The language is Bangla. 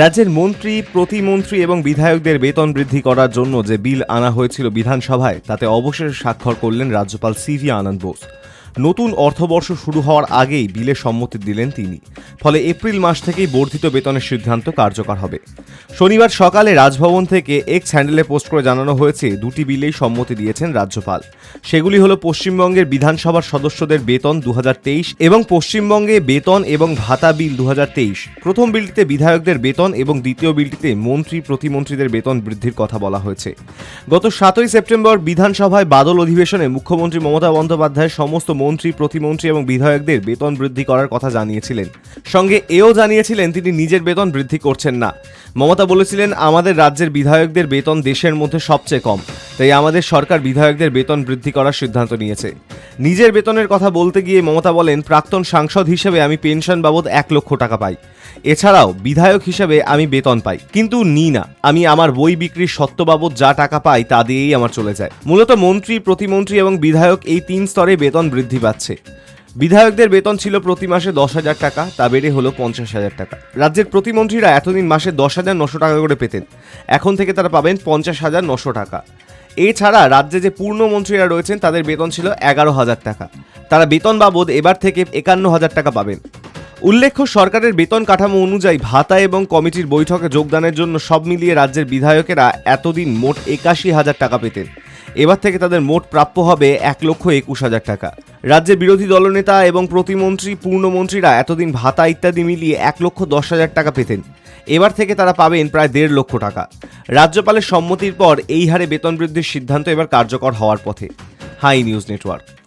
রাজ্যের মন্ত্রী, প্রতিমন্ত্রী এবং বিধায়কদের বেতন বৃদ্ধি করার জন্য যে বিল আনা হয়েছিল বিধানসভায়, তাতে অবশেষে স্বাক্ষর করলেন রাজ্যপাল সিভি আনন্দ বোস। নতুন অর্থবর্ষ শুরু হওয়ার আগেই বিলে সম্মতি দিলেন তিনি। ফলে এপ্রিল মাস থেকেই বর্ধিত বেতনের সিদ্ধান্ত কার্যকর হবে। শনিবার সকালে রাজভবন থেকে এক্স হ্যান্ডেলে পোস্ট করে জানানো হয়েছে, দুটি বিলেই সম্মতি দিয়েছেন রাজ্যপাল। সেগুলি হলো পশ্চিমবঙ্গের বিধানসভার সদস্যদের বেতন দু হাজার তেইশ এবং পশ্চিমবঙ্গে বেতন এবং ভাতা বিল দু হাজার তেইশ। প্রথম বিলটিতে বিধায়কদের বেতন এবং দ্বিতীয় বিলটিতে মন্ত্রী, প্রতিমন্ত্রীদের বেতন বৃদ্ধির কথা বলা হয়েছে। গত সাতই সেপ্টেম্বর বিধানসভায় বাদল অধিবেশনে মুখ্যমন্ত্রী মমতা বন্দ্যোপাধ্যায় সমস্ত মন্ত্রী, প্রতিমন্ত্রী এবং বিধায়কদের বেতন বৃদ্ধি করার কথা জানিয়েছিলেন। সঙ্গে এও জানিয়েছিলেন তিনি নিজের বেতন বৃদ্ধি করছেন না। মমতা বলেছিলেন, আমাদের রাজ্যের বিধায়কদের বেতন দেশের মধ্যে সবচেয়ে কম। তাই আমাদের সরকার বিধায়কদের বেতন বৃদ্ধি করার সিদ্ধান্ত নিয়েছে। নিজের বেতনের কথা বলতে গিয়ে মমতা বলেন, প্রাক্তন সাংসদ হিসেবে আমি পেনশন বাবদ এক লক্ষ টাকা পাই। এছাড়াও বিধায়ক হিসেবে আমি বেতন পাই। কিন্তু নি না। আমি আমার বই বিক্রির সত্ত্ব বাবদ যা টাকা পাই তা দিয়েই আমার চলে যায়। মূলত মন্ত্রী, প্রতিমন্ত্রী এবং বিধায়ক এই তিন স্তরে বেতন বৃদ্ধি পাচ্ছে। বিধায়কদের বেতন ছিল প্রতি মাসে দশ হাজার টাকা, তা বেড়ে হলো পঞ্চাশ হাজার টাকা। রাজ্যের প্রতিমন্ত্রীরা এতদিন মাসে দশ হাজার নশো টাকা করে পেতেন। এখন থেকে তারা পাবেন পঞ্চাশ হাজার নশো টাকা। এছাড়া রাজ্যে যে পূর্ণমন্ত্রীরা রয়েছেন, তাদের বেতন ছিল এগারো হাজার টাকা। তারা বেতন বাবদ এবার থেকে একান্ন হাজার টাকা পাবেন। উল্লেখ্য, সরকারের বেতন কাঠামো অনুযায়ী ভাতা এবং কমিটির বৈঠকে যোগদানের জন্য সব মিলিয়ে রাজ্যের বিধায়কেরা এতদিন মোট একাশি হাজার টাকা পেতেন। এবার থেকে তাদের মোট প্রাপ্য হবে এক লক্ষ একুশ হাজার টাকা। রাজ্যের বিরোধী দলনেতা এবং প্রতিমন্ত্রী, পূর্ণমন্ত্রীরা এতদিন ভাতা ইত্যাদি মিলিয়ে এক লক্ষ দশ হাজার টাকা পেতেন। এবার থেকে তারা পাবেন প্রায় দেড় লক্ষ টাকা। রাজ্যপালের সম্মতির পর এই হারে বেতন বৃদ্ধির সিদ্ধান্ত এবার কার্যকর হওয়ার পথে। High news network.